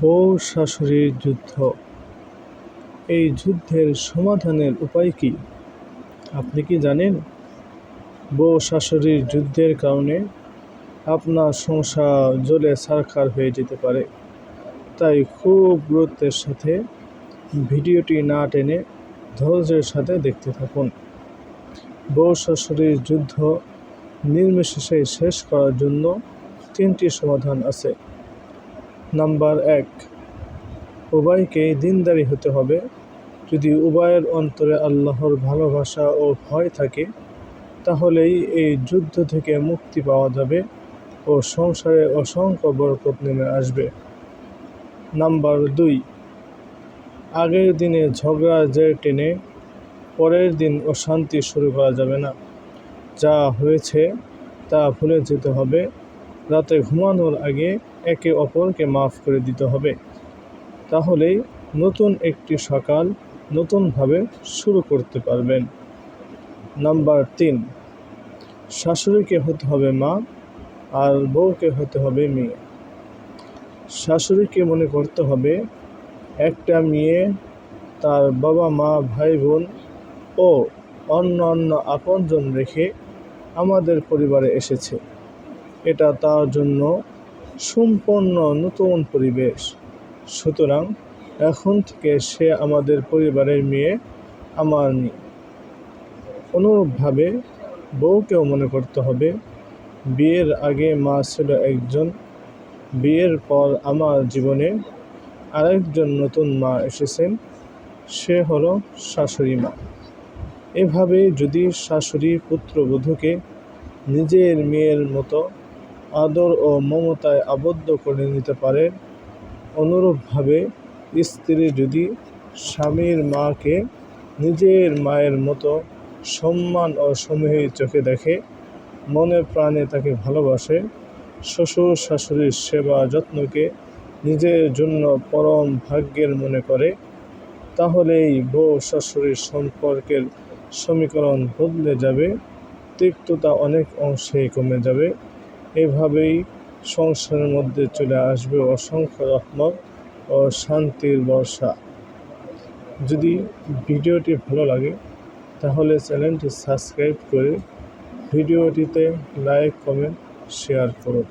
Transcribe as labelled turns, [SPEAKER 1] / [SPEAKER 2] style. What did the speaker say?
[SPEAKER 1] বউ শাশুড়ির যুদ্ধ। এই যুদ্ধের সমাধানের উপায় কি? আপনি কি জানেন? বউ শাশুড়ির যুদ্ধের কারণে আপনার সংসার জলে ছারখার হয়ে যেতে পারে। তাই খুব গুরুত্বের সাথে ভিডিওটি না টেনে ধৈর্যের সাথে দেখতে থাকুন। বউ শাশুড়ির যুদ্ধ নির্বিশেষে শেষ করার জন্য তিনটি সমাধান আছে। নাম্বার এক, উভয়কে দিনদারি হতে হবে। যদি উভয়ের অন্তরে আল্লাহর ভালোবাসা ও ভয় থাকে, তাহলেই এই যুদ্ধ থেকে মুক্তি পাওয়া যাবে ও সংসারে অসংখ্য বরকত নেমে আসবে। নাম্বার দুই, আগের দিনে ঝগড়া জের টেনে পরের দিন অশান্তি শুরু করা যাবে না। যা হয়েছে তা ভুলে যেতে হবে। রাতে ঘুমানোর আগে একে অপরকে মাফ করে দিতে হবে। তাহলেই নতুন একটি সকাল নতুনভাবে শুরু করতে পারবেন। নাম্বার তিন, শাশুড়িকে হতে হবে মা, আর বউকে হতে হবে মেয়ে। শাশুড়িকে মনে করতে হবে, একটা মেয়ে তার বাবা মা ভাই বোন ও অন্য অন্য আপনজন রেখে আমাদের পরিবারে এসেছে। এটা তার জন্য সম্পূর্ণ নতুন পরিবেশ। সুতরাং এখন থেকে সে আমাদের পরিবারের মেয়ে আমার মেয়ে। অনুরূপভাবে বউকেও মনে করতে হবে, বিয়ের আগে মা ছিল একজন। বিয়ের পর আমার জীবনে আরেকজন নতুন মা এসেছেন, সে হলো শাশুড়ি মা। এভাবে যদি শাশুড়ি পুত্রবধূকে নিজের মেয়ের মতো আদর ও মমতায় আবদ্ধ করে নিতে পারে। অনুরূপভাবে স্ত্রী যদি স্বামীর মাকে নিজের মায়ের মতো সম্মান ও সমীহী চোখে দেখে, মনে প্রাণে তাকে ভালোবাসে, শ্বশুর শাশুড়ির সেবা যত্নকে নিজের জন্য পরম ভাগ্যের মনে করে, তাহলেই বউ শাশুড়ির সম্পর্কের সমীকরণ বদলে যাবে, তিক্ততা অনেক অংশেই কমে যাবে। এভাবেই সংসারের মধ্যে চলে আসবে অসংখ্য রহমত ও শান্তির বর্ষা। যদি ভিডিওটি ভালো লাগে, তাহলে চ্যানেলটি সাবস্ক্রাইব করে ভিডিওটিতে লাইক, কমেন্ট, শেয়ার করুন।